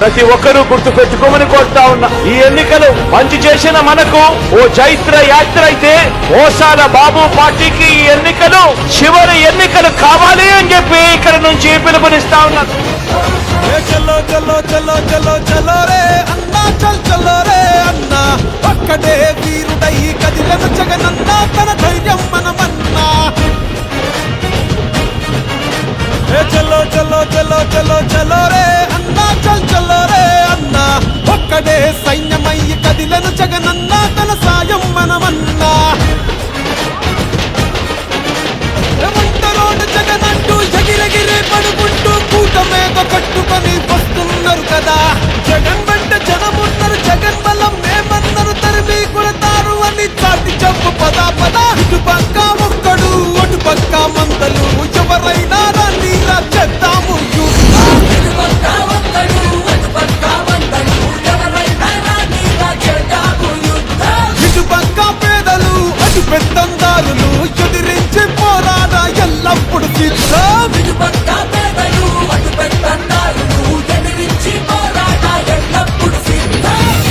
ప్రతి ఒక్కరూ గుర్తు పెట్టుకోమని కోరుతా ఉన్నా. ఈ ఎన్నికలు మంచి చేసిన మనకు ఓ చైత్ర యాత్ర అయితే ఓసాల బాబు పార్టీకి ఈ ఎన్నికలు చివరి ఎన్నికలు కావాలి అని చెప్పి ఇక్కడ నుంచి పిలుపునిస్తా ఉన్నా. ఏ చలో చలో చలో చలో చలో రే అన్నా చల్ చలో రే అన్నా. ఒక్కడే వీరుడై కదిలను జగనన్నా తన ధైర్యం మనమన్నా. చలో చలో చలో చలో చలో రే అన్నా చల్ చలో ఒక్కడే సైన్యమై కదిలను జగనన్నా తన సాయం మనమన్నా. ఏమంటారోడు జగనంటూ ఎగిరెగిరి పడుకుంటూ కూటమేక కట్టుకొని వస్తున్నారు కదా. జగన్ వెంట జనమున్నారు జగన్ బలం మేమన్నారు తరిమి కొడతారు అని చాటి చెప్పు పదా పద. ఇటు పక్క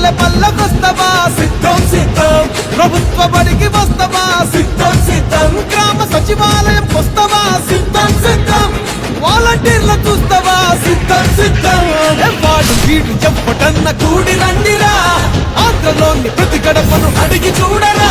పల్లె పల్లెకొస్తవా సిద్ధం సిద్ధం. ప్రభుత్వ బడికి వస్తవా? సిద్ధం సిద్ధం. గ్రామ సచివాలయం వస్తవా? సిద్ధం సిద్ధం. వాలంటీర్ల చూస్తవా? సిద్ధం సిద్ధం. వాడు వీడు చెప్పటన్న కూడి రండిరా. ఆంధ్రలోని ప్రతి గడపను అడిగి చూడరా.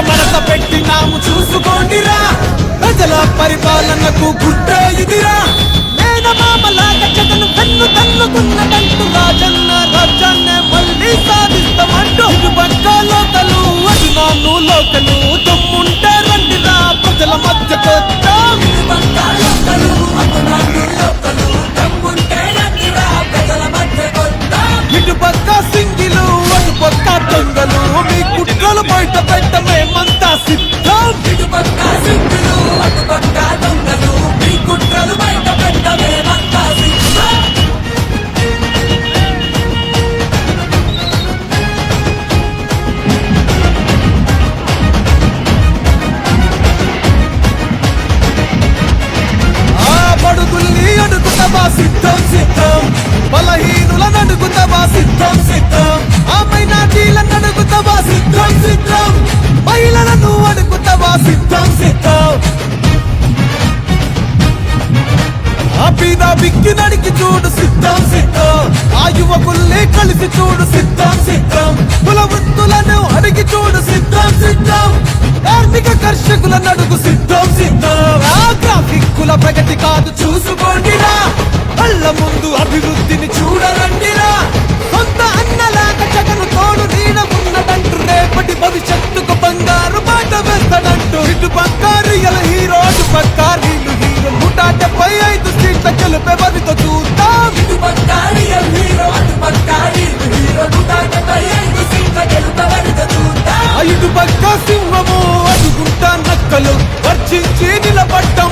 ఏ మనస పెట్టినాము చూసుకోండిరా. ప్రజల పరిపాలనకు గుట్ట ఇదిరా. మేనమామలాగా జగన్ వెన్ను తన్నుతున్నదంటూ రాజన్న రాజ్యాన్ని మళ్ళీ సాధిస్తామంటూ ఇటు పక్క లోకలు అటు నాన్ను లోకలు తమ్ముంటే రండిరా. ప్రజల మధ్య కొద్దాం ఇటుపక్క ఒక్కడు, అటు పీద బిక్కి నడికి చూడు సిద్ధం సిద్ధం. ఆ యువకుల్ని కలిసి చూడు సిద్ధం సిద్ధం. కుల వృత్తులను అడిగి చూడు సిద్ధం సిద్ధం. కార్మిక కర్షకుల నడుగు సిద్ధం సిద్ధం. ఆ గ్రాఫిక్కుల ప్రగతి కాదు చూసుకోండిరా. కళ్ళ ముందు అభివృద్ధిని చూడరండిరా. కొంత అన్నలాగా జగను తోడు నీడ ఉన్నదంటూ రేపటి భవిష్యత్తుకు బంగారు మాట వేస్తాడంటూ ఇటు పక్క రియల్ హీరో అటు పక్క రీలు హీరో నూట డెబ్బై ఐదు ఎంత గెలుపెవరితో చూద్దాం. ఇది పక్కా రియల్ హీరో అది పక్కా రియల్ హీరో నూట సీట్ల గెలుపెవరితో చూద్దాం. ఐదు పక్కా సింహము అదుగుంటా నక్కలు. వర్చించి నిలబడ్డం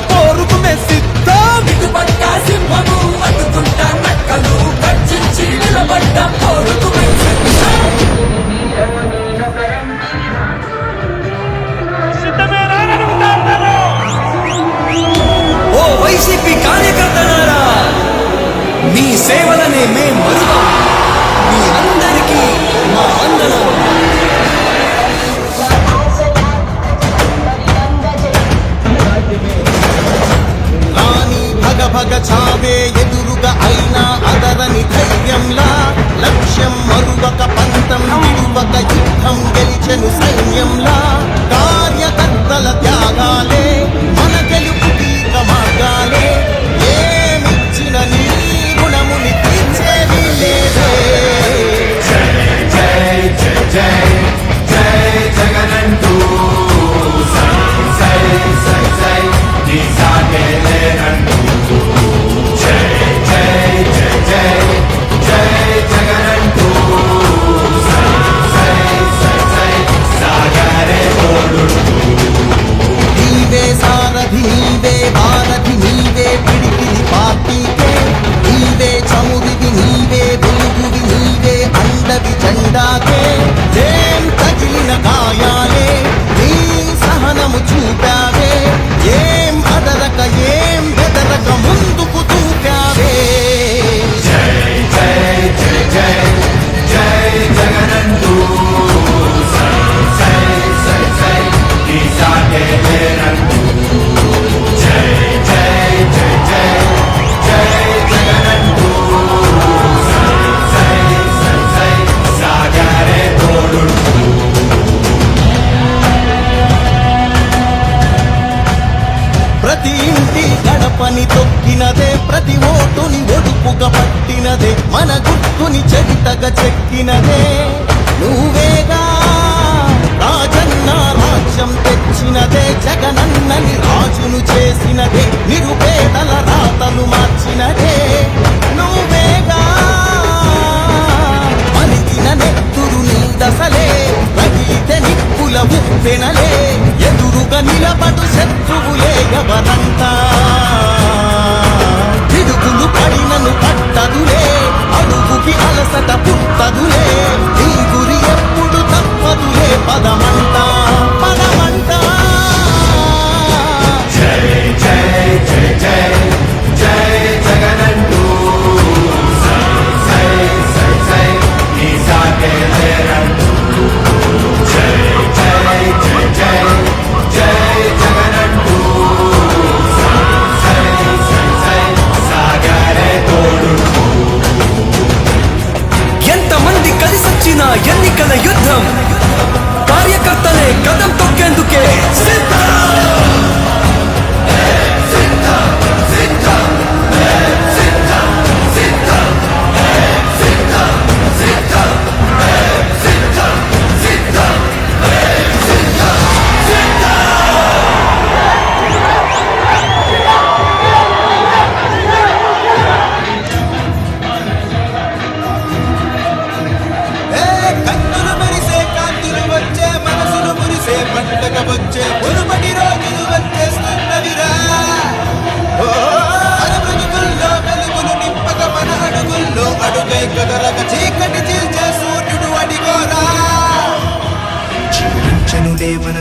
గడపని తొక్కినదే ప్రతి ఓటుని ఒడుపుగా పట్టినదే మన గుర్తుని చెవిటగా చెక్కినదే. నువ్వేగా రాజన్న రాజ్యం తెచ్చినదే జగనన్నని రాజును చేసినదే నిరుపేదల రాతలు మార్చినదే. నువ్వేగా మలిగిన నెత్తురు నీ దశలే రగిలితే నిప్పుల ఉప్పెనలే ఎదురుగా నిలబడు శత్రువులే ఎవరంతా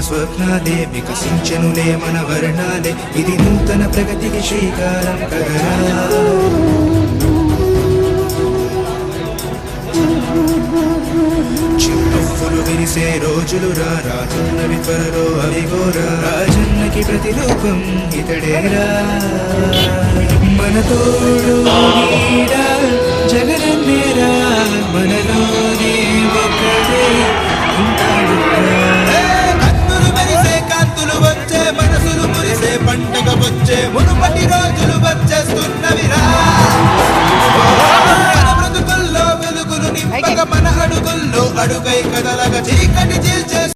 స్వప్నాలే వికసించనులే మన వర్ణాలే ఇది నూతన ప్రగతికి శ్రీకారం కదరా. చిన్నప్పులు విరిసే రోజులు రా రాజున్నవి త్వరలో అవిగోరా రాజన్నకి ప్రతిరూపం ఇతడేరా మన తోడు నీడ జగనన్నేరా మనలోనే